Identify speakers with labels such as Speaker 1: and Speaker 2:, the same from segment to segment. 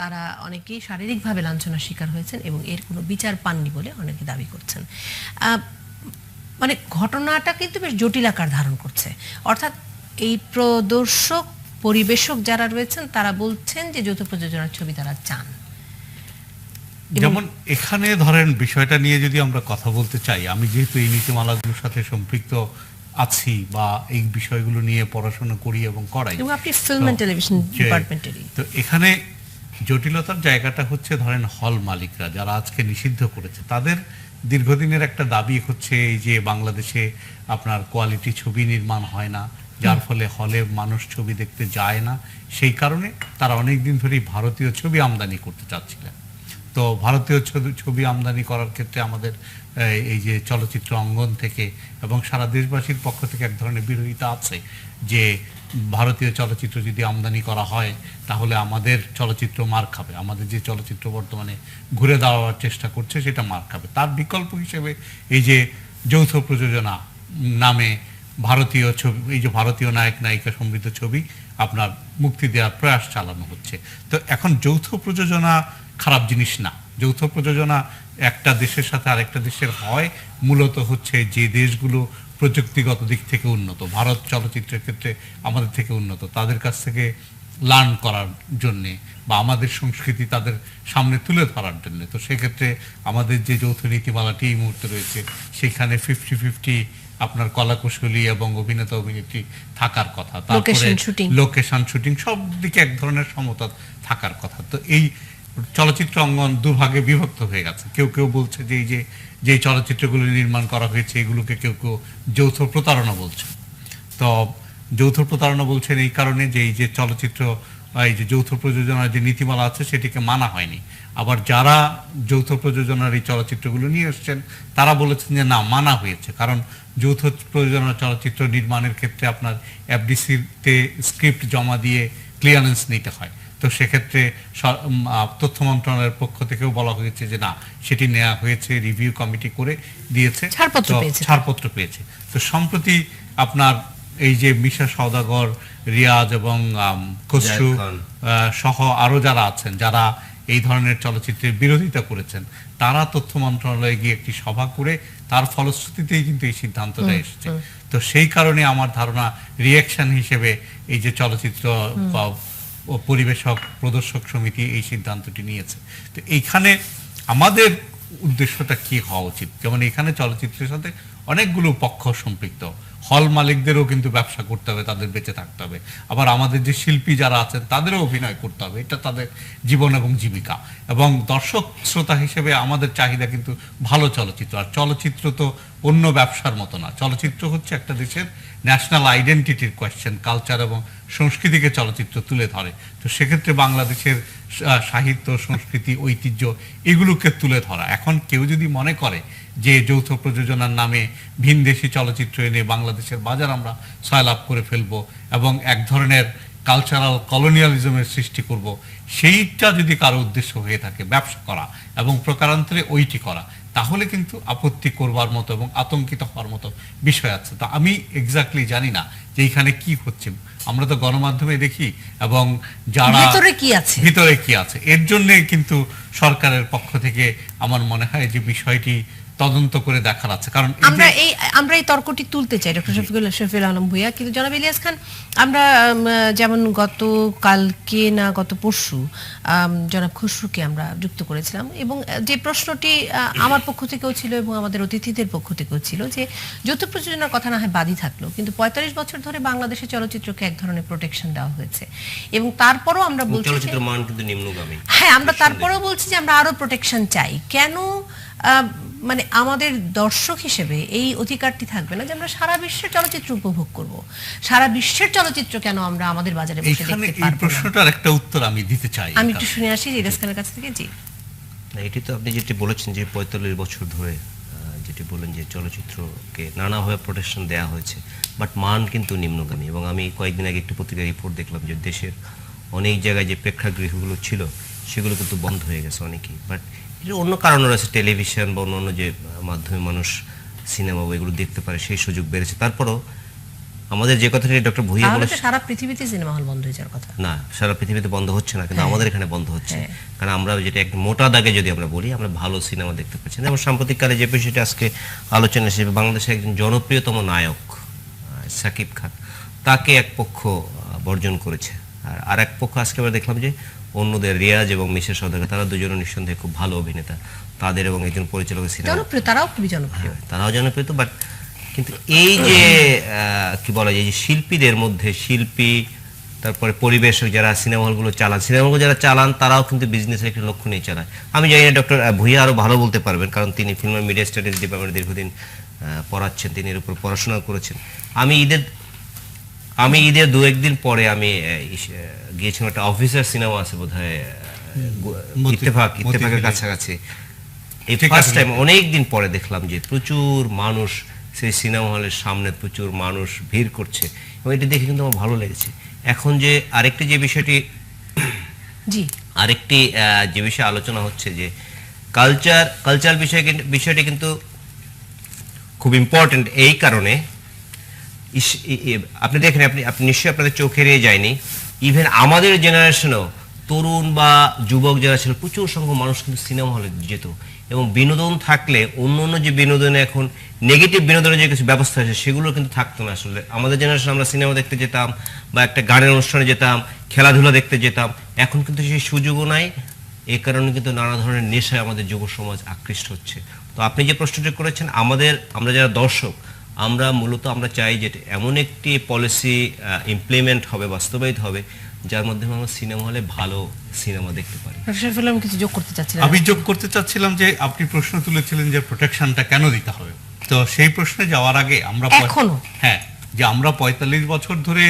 Speaker 1: তারা অনেকেই শারীরিকভাবে লাঞ্ছনার শিকার হয়েছেন এবং এর কোনো বিচার পাননি বলে অনেকে দাবি করছেন। মানে ঘটনাটা কিন্তু বেশ জটিল আকার ধারণ করছে। অর্থাৎ এই প্রদর্শক পরিবেশক যারা রয়েছেন তারা বলছেন যে যৌথ প্রযোজনার ছবি তারা চান।
Speaker 2: যেমন এখানে ধরেন বিষয়টা নিয়ে যদি আমরা কথা বলতে চাই আমি যেহেতু এই নীতিমালাগুলোর সাথে সম্পৃক্ত আছি বা এই বিষয়গুলো নিয়ে পড়াশোনা করি এবং করাই
Speaker 1: আপনি ফিল্ম টেলিভিশন ডিপার্টমেন্টেরই
Speaker 2: তো এখানে জটিলতার জায়গাটা হচ্ছে ধরেন হল মালিকরা যারা আজকে নিষিদ্ধ করেছে। তাদের দীর্ঘদিনের একটা দাবি হচ্ছে এই যে বাংলাদেশে আপনার কোয়ালিটি ছবি নির্মাণ হয় না যার ফলে হলে মানুষ ছবি দেখতে যায় না। সেই কারণে তারা অনেক দিন ধরেই ভারতীয় ছবি আমদানি করতে চাচ্ছিলেন। তো ভারতীয় ছবি- আমদানি করার ক্ষেত্রে আমাদের এই, এই যে চলচ্চিত্র অঙ্গন থেকে এবং সারা দেশবাসীর পক্ষ থেকে এক ধরনের বিরোধিতা আছে যে ভারতীয় চলচ্চিত্র যদি আমদানি করা হয় তাহলে আমাদের চলচ্চিত্র মার খাবে। আমাদের যে চলচ্চিত্র বর্তমানে ঘুরে দাঁড়াবার চেষ্টা করছে সেটা মার খাবে। তার বিকল্প হিসেবে এই যে যৌথ প্রযোজনা নামে ভারতীয় ছবি এই যে ভারতীয় নায়ক নায়িকা সমৃদ্ধ ছবি আপনার মুক্তি দেওয়ার প্রয়াস চালানো হচ্ছে। তো এখন যৌথ প্রযোজনা খারাপ জিনিস না। যৌথ প্রযোজনা একটা দেশের সাথে আরেকটা দেশের হয় মূলত হচ্ছে যে দেশগুলো প্রযুক্তিগত দিক থেকে উন্নত। ভারত চলচ্চিত্রের ক্ষেত্রে আমাদের থেকে উন্নত। তাদের কাছ থেকে লার্ন করার জন্যে বা আমাদের সংস্কৃতি তাদের সামনে তুলে ধরার জন্য। তো সেক্ষেত্রে আমাদের যে যৌথ নীতিমালাটি এই মুহূর্তে রয়েছে সেখানে ফিফটি ফিফটি আপনার কলাকুশলী এবং অভিনেতা অভিনেত্রী থাকার কথা।
Speaker 1: shooting।
Speaker 2: লোকেশন শুটিং সব দিকে এক ধরনের সমতা থাকার কথা। তো এই চলচ্চিত্র অঙ্গন দুভাগে বিভক্ত হয়ে গেছে। কেউ কেউ বলছে যে এই যে যে চলচ্চিত্রগুলো নির্মাণ করা হয়েছে, এগুলোকে কেউ কেউ যৌথ প্রতারণা বলছে। তো যৌথ প্রতারণা বলছেন এই কারণে যে এই যে চলচ্চিত্র, এই যে যৌথ প্রযোজনার যে নীতিমালা আছে, সেটিকে মানা হয়নি। আবার যারা যৌথ প্রযোজনার এই চলচ্চিত্রগুলো নিয়ে এসছেন, তারা বলেছেন যে না, মানা হয়েছে। কারণ যৌথ প্রযোজনা চলচ্চিত্র নির্মাণের ক্ষেত্রে আপনার এফডিসিতে স্ক্রিপ্ট জমা দিয়ে ক্লিয়ারেন্স নিতে হয়। তো সেক্ষেত্রে তথ্য মন্ত্রণালয়ের পক্ষ থেকেও বলা হয়েছে যে না সেটি নেওয়া হয়েছে রিভিউ কমিটি করে দিয়েছে।
Speaker 1: ছাড়পত্র পেয়েছে।
Speaker 2: তো সম্প্রতি আপনার এই যে মিশা সওদাগর রিয়াজ এবং খসরু সহ আরও যারা আছেন যারা এই ধরনের চলচ্চিত্রের বিরোধিতা করেছেন তারা তথ্য মন্ত্রণালয়ে গিয়ে একটি সভা করে তার ফলশ্রুতিতেই কিন্তু এই সিদ্ধান্তটা এসেছে। তো সেই কারণে আমার ধারণা রিয়াকশন হিসেবে এই যে চলচ্চিত্র বা ও পরিবেশক প্রদর্শক সমিতি এই সিদ্ধান্তটি নিয়েছে। তো এইখানে আমাদের উদ্দেশ্যটা কি হওয়া উচিত? যেমন এখানে চলচ্চিত্রের সাথে অনেকগুলো পক্ষ সম্পৃক্ত। হল মালিকদেরও কিন্তু ব্যবসা করতে হবে, তাদের বেঁচে থাকতে হবে। আবার আমাদের যে শিল্পী যারা আছেন, তাদেরও অভিনয় করতে হবে। এটা তাদের জীবন এবং জীবিকা। এবং দর্শক শ্রোতা হিসেবে আমাদের চাহিদা কিন্তু ভালো চলচ্চিত্র। আর চলচ্চিত্র তো অন্য ব্যবসার মতো না। চলচ্চিত্র হচ্ছে একটা দেশের ন্যাশনাল আইডেন্টিটির কোয়েশ্চেন কালচার এবং সংস্কৃতিকে চলচ্চিত্র তুলে ধরে। তো সেক্ষেত্রে বাংলাদেশের সাহিত্য, সংস্কৃতি, ঐতিহ্য এগুলোকে তুলে ধরা। এখন কেউ যদি মনে করে যে যৌথ প্রযোজনার নামে ভিনদেশি চলচ্চিত্র এনে বাংলাদেশের বাজার আমরা সয়লাভ করে ফেলব এবং এক ধরনের কালচারাল কলোনিয়ালিজমের সৃষ্টি করব, সেইটা যদি কারও উদ্দেশ্য হয়ে থাকে, ব্যবসা করা এবং প্রকারান্তরে ওইটি করা তাহলে কিন্তু আপত্তি করবার মতো এবং আতঙ্কিত হওয়ার মতো বিষয় আছে। তা আমি এক্স্যাক্টলি জানি না যে এখানে কি হচ্ছে। আমরা তো গণমাধ্যমে দেখি এবং যারা
Speaker 1: ভিতরে কি আছে?
Speaker 2: ভিতরে কি আছে। এর জন্য কিন্তু সরকারের পক্ষ থেকে আমার মনে হয় যে বিষয়টি তদন্ত করে দেখার আছে। কারণ এই
Speaker 1: আমরা এই আমরা এই তর্কটি তুলতে চাই ডক্টর শফিকুল শফিউল আলম ভুইয়া। কিন্তু জনাব ইলিয়াস খান আমরা যেমন গত কালকে না গত পরশু জনাব খসরুকে আমরা যুক্ত করেছিলাম এবং যে প্রশ্নটি আমার পক্ষ থেকেও ছিল এবং আমাদের অতিথিদের পক্ষ থেকেও ছিল যে যৌথ প্রযোজনার কথা না হয় বাদই থাকল কিন্তু পঁয়তাল্লিশ বছর ধরে বাংলাদেশের চলচ্চিত্রকে এক ধরনের প্রোটেকশন দেওয়া হয়েছে। এবং তারপরও আমরা বলছি যে-
Speaker 3: চলচ্চিত্র মান কিন্তু নিম্নগামী।
Speaker 1: হ্যাঁ আমরা তারপরেও বলছি যে আমরা আরও প্রোটেকশন চাই। কেন মানে আমাদের দর্শক হিসেবে এই অধিকারটি থাকবে না যে আমরা সারা বিশ্বের চলচ্চিত্র উপভোগ করব। সারা বিশ্বের চলচ্চিত্র কেন আমরা আমাদের বাজারে বসে দেখতে
Speaker 2: এই
Speaker 1: পারব না?
Speaker 2: প্রশ্নটার একটা উত্তর আমি দিতে চাই
Speaker 1: আমি একটু শুনে আসি রিদাস খানের কাছ থেকে জি।
Speaker 3: না এটি তো আপনি যেটি বলেছেন যে পঁয়তাল্লিশ বছর ধরে আহ, যেটি বলেন যে চলচ্চিত্রকে নানাভাবে প্রোটেকশন দেওয়া হয়েছে বাট মান কিন্তু নিম্নগামী। এবং আমি কয়েকদিন আগে একটু পত্রিকা রিপোর্ট দেখলাম যে দেশের অনেক জায়গায় যে প্রেক্ষাগৃহগুলো ছিল সেগুলো কিন্তু বন্ধ হয়ে গেছে অনেকেই। বাট অন্য কারণও রয়েছে টেলিভিশন বা অন্য যে মাধ্যমে মানুষ সিনেমা বা এগুলো দেখতে পারে সেই সুযোগ বেড়েছে। তারপরও আমাদের যে কথাটি ডক্টর ভুইয়া বলেছে
Speaker 1: সারা পৃথিবীতে সিনেমা হল বন্ধ হয়ে যাওয়ার কথা।
Speaker 3: না সারা পৃথিবীতে বন্ধ হচ্ছে না কিন্তু
Speaker 1: হ্যাঁ।
Speaker 3: আমাদের এখানে বন্ধ হচ্ছে। কারণ আমরা যেটা একটা মোটা দাগে যদি আমরা বলি আমরা ভালো সিনেমা দেখতে পাচ্ছি না। এবং সাম্প্রতিককালে যে বিষয়টা আজকে আলোচনা হিসেবে বাংলাদেশের একজন জনপ্রিয়তম নায়ক সাকিব খান তাকে এক পক্ষ বর্জন করেছে। আর আর এক পক্ষ আজকে আমরা দেখলাম যে অন্যদের রিয়াজ এবং মিশের সদাগর তারা দুজনে নিঃসন্দেহে খুব ভালো অভিনেতা। তাদের এবং একজন পরিচালকের সিনেমা
Speaker 1: তারাও খুবই জনপ্রিয়।
Speaker 3: হ্যাঁ, তারাও জনপ্রিয় বাট কিন্তু এই যে কি বলা যায় যে শিল্পীদের মধ্যে শিল্পী তারপরে পরিবেশক যারা সিনেমা হলগুলো চালান সিনেমা হল যারা চালান তারাও কিন্তু বিজনেসের একটা লক্ষ্য নিয়ে চালায়। আমি জানি না ডক্টর ভুইয়া আরও ভালো বলতে পারবেন কারণ তিনি ফিল্ম মিডিয়া স্টাডিজ ডিপার্টমেন্টে দীর্ঘদিন আহ, পড়াচ্ছেন তিনি এর উপর পড়াশোনা করেছেন। আমি ঈদের আমি ঈদের দু একদিন পরে আমি গিয়েছিলাম একটা অফিসার সিনেমা আছে বোধ হয় ইত্তেফাক ইত্তেফাকের কাছাকাছি। এই ফার্স্ট টাইম অনেক দিন পরে দেখলাম যে প্রচুর মানুষ সেই সিনেমা হলের সামনে প্রচুর মানুষ ভিড় করছে। এবং এটি দেখে কিন্তু আমার ভালো লেগেছে। এখন যে আরেকটি যে বিষয়টি
Speaker 1: জি।
Speaker 3: আরেকটি আহ, যে বিষয়ে আলোচনা হচ্ছে যে কালচার কালচার বিষয় বিষয়টি কিন্তু খুব ইম্পর্টেন্ট এই কারণে আপনি দেখেন, আপনি আপনি নিশ্চয়ই আপনাদের চোখে এড়িয়ে যায়নি। ইভেন আমাদের জেনারেশনেও তরুণ বা যুবক যারা ছিল প্রচুর সংখ্যক মানুষ কিন্তু সিনেমা হলে যেত। এবং বিনোদন থাকলে, অন্য অন্য যে বিনোদনে এখন নেগেটিভ বিনোদনের যে কিছু ব্যবস্থা আছে, সেগুলো কিন্তু থাকতো না আসলে। আমাদের জেনারেশন আমরা সিনেমা দেখতে যেতাম বা একটা গানের অনুষ্ঠানে যেতাম, খেলাধুলা দেখতে যেতাম। এখন কিন্তু সেই সুযোগও নাই। এই কারণে কিন্তু নানা ধরনের নেশায় আমাদের যুব সমাজ আকৃষ্ট হচ্ছে। তো আপনি যে প্রশ্নটি করেছেন, আমাদের, আমরা যারা দর্শক আমরা মূলত আমরা চাই যে এমন একটি পলিসি ইমপ্লিমেন্ট হবে বাস্তবায়িত হবে যার মাধ্যমে আমরা সিনেমা হলে ভালো সিনেমা দেখতে পারি।
Speaker 1: আমি কিছু যোগ করতে চাচ্ছিলাম।
Speaker 2: আমি যোগ করতে চাচ্ছিলাম যে আপনি প্রশ্ন তুলেছিলেন যে প্রোটেকশনটা কেন দিতে হবে। তো সেই প্রশ্নে যাওয়ার আগে আমরা
Speaker 1: এখনও?
Speaker 2: হ্যাঁ যে আমরা পঁয়তাল্লিশ বছর ধরে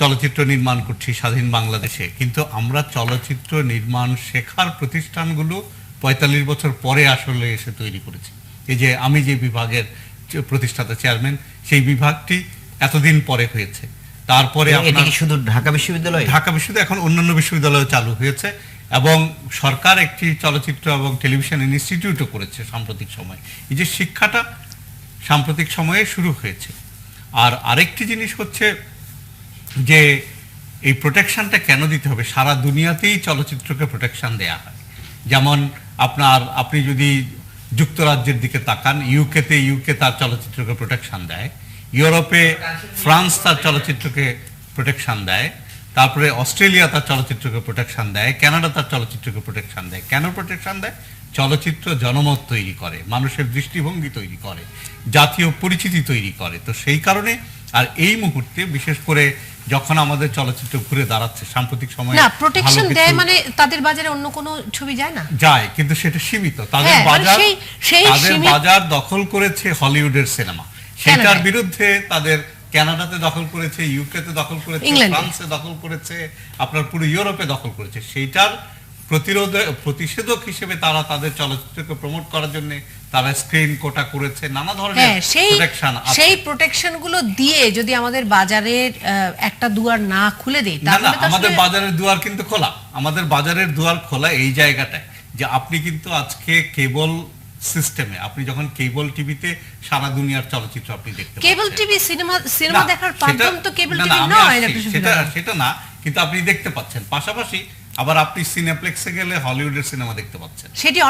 Speaker 2: চলচ্চিত্র নির্মাণ করছি স্বাধীন বাংলাদেশে কিন্তু আমরা চলচ্চিত্র নির্মাণ শেখার প্রতিষ্ঠানগুলো পঁয়তাল্লিশ বছর পরে আসলে এসে তৈরি করেছি। এই যে আমি যে বিভাগের প্রতিষ্ঠাতা চেয়ারম্যান সেই বিভাগটি এতদিন পরে হয়েছে। তারপরে
Speaker 3: শুধু ঢাকা বিশ্ববিদ্যালয়?
Speaker 2: ঢাকা বিশ্ববিদ্যালয় এখন অন্যান্য বিশ্ববিদ্যালয়ে চালু হয়েছে এবং সরকার একটি চলচ্চিত্র এবং টেলিভিশন ইনস্টিটিউটও করেছে সাম্প্রতিক সময়। এই যে শিক্ষাটা সাম্প্রতিক সময়ে শুরু হয়েছে। আর আরেকটি জিনিস হচ্ছে যে এই প্রোটেকশনটা কেন দিতে হবে? সারা দুনিয়াতেই চলচ্চিত্রকে প্রোটেকশন দেয়া হয়। যেমন আপনার আপনি যদি যুক্তরাজ্যের দিকে তাকান ইউকেতে ইউকে তার চলচ্চিত্রকে প্রোটেকশন দেয়, ইউরোপে ফ্রান্স তার চলচ্চিত্রকে প্রোটেকশন দেয়, তারপরে অস্ট্রেলিয়া তার চলচ্চিত্রকে প্রোটেকশন দেয়, কানাডা তার চলচ্চিত্রকে প্রোটেকশন দেয়। কেন প্রোটেকশন দেয়? চলচ্চিত্র জনমত তৈরি করে, মানুষের দৃষ্টিভঙ্গি তৈরি করে, জাতীয় পরিচিতি তৈরি করে। তো সেই কারণে আর এই মুহূর্তে বিশেষ করে যখন আমাদের চলচ্চিত্র ঘুরে দাঁড়াচ্ছে সাম্প্রতিক সময়ে
Speaker 1: না প্রোটেকশন দেয় মানে তাদের বাজারে অন্য কোনো ছবি যায় না।
Speaker 2: যায় কিন্তু সেটা সীমিত। তাদের
Speaker 1: হ্যাঁ, মানে
Speaker 2: বাজার তাদের বাজার দখল করেছে হলিউডের সিনেমা। সেটার বিরুদ্ধে তাদের কানাডাতে দখল করেছে ইউকেতে দখল করেছে ফ্রান্সে দখল করেছে আপনার পুরো ইউরোপে দখল করেছে। সেইটার প্রতিরোধ প্রতিষেধক হিসেবে তারা তাদের চলচ্চিত্রকে প্রমোট করার জন্য তারা স্ক্রিন কোটা করেছে নানা ধরনের
Speaker 1: হ্যাঁ সেই
Speaker 2: প্রোটেকশন
Speaker 1: সেই প্রোটেকশনগুলো দিয়ে যদি আমাদের বাজারের একটা দুয়ার না খুলে দেয় তাহলে
Speaker 2: আমাদের বাজারের দুয়ার কিন্তু খোলা। আমাদের বাজারের দুয়ার খোলা এই জায়গাটায়। যে আপনি কিন্তু আজকে কেবল সিস্টেমে আপনি যখন কেবল টিভিতে সারা দুনিয়ার চলচ্চিত্র আপনি দেখতে
Speaker 1: কেবল টিভি সিনেমা সিনেমা দেখার মাধ্যম তো কেবল টিভি নয়
Speaker 2: সেটা সেটা না কিন্তু আপনি দেখতে পাচ্ছেন। পাশাপাশি আবার আপনি সিনেপ্লেক্সে গেলে হলিউডের সিনেমা দেখতে পাচ্ছেন।
Speaker 1: সেটি